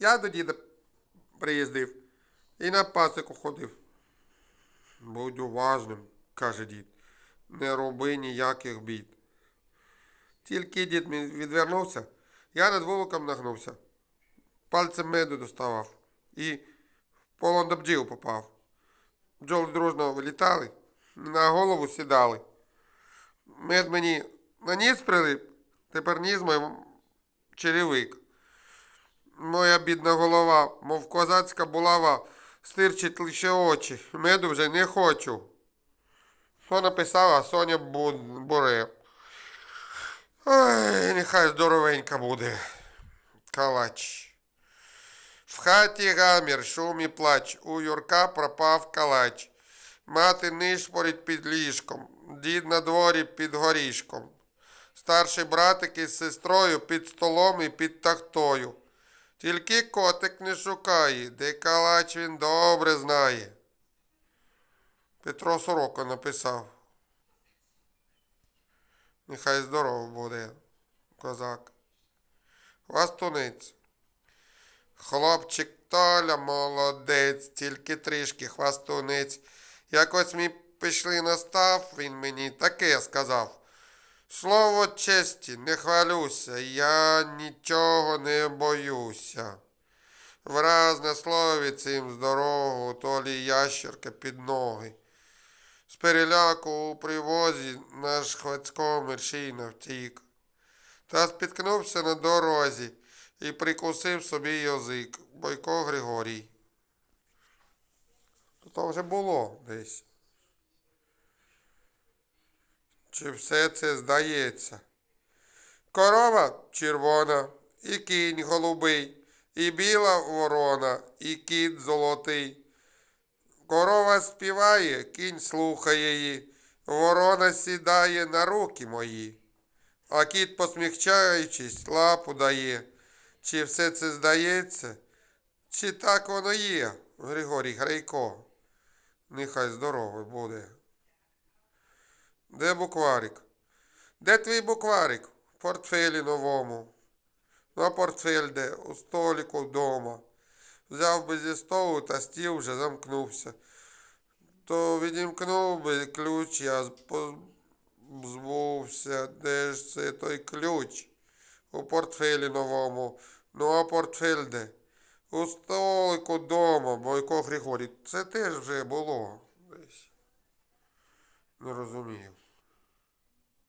Я до діда приїздив і на пасику ходив. Будь уважним, каже дід, не роби ніяких бід. Тільки дід відвернувся, я над вуликом нагнувся, пальцем меду доставав і в полон до бджіл попав. Бджоли дружно вилітали, на голову сідали. Мед мені на ніс прилип, тепер ніс мой черевик. Моя бідна голова, мов козацька булава, стирчить лише очі. Меду вже не хочу. Що написала Соня Буре. Ой, нехай здоровенька буде. Калач. В хаті гамір, шум і плач. У Юрка пропав калач. Мати нишпорить під ліжком, дід на дворі під горішком. Старший братик із сестрою під столом і під тахтою. Тільки котик не шукає, де калач він добре знає. Петро Сорока написав. Нехай здоров буде, козак. Хвастунець. Хлопчик Толя молодець, тільки трішки хвастунець. Якось ми пішли на став, він мені таке сказав. Слово честі, не хвалюся, я нічого не боюся. Враз на слові цим з дорогу, то лі ящерка під ноги. З переляку у привозі наш Хвацько мерщійно втік. Та спіткнувся на дорозі і прикусив собі язик. Бойко Григорій. То вже було десь. Чи все це здається? Корова червона, і кінь голубий, і біла ворона, і кіт золотий. Корова співає, кінь слухає її, ворона сідає на руки мої, а кіт, посміхчаючись, лапу дає. Чи все це здається? Чи так воно є, Григорій Грейко? Нехай здоровий буде. Де букварик? Де твій букварик? В портфелі новому. Ну, а портфель де? У століку вдома. Взяв би зі столу та стіл вже замкнувся. То відімкнув би ключ, я збувся. Де ж це той ключ? У портфелі новому. Ну а портфель де? У столику вдома, Бойко Григорій. Це теж вже було десь. Не розумію.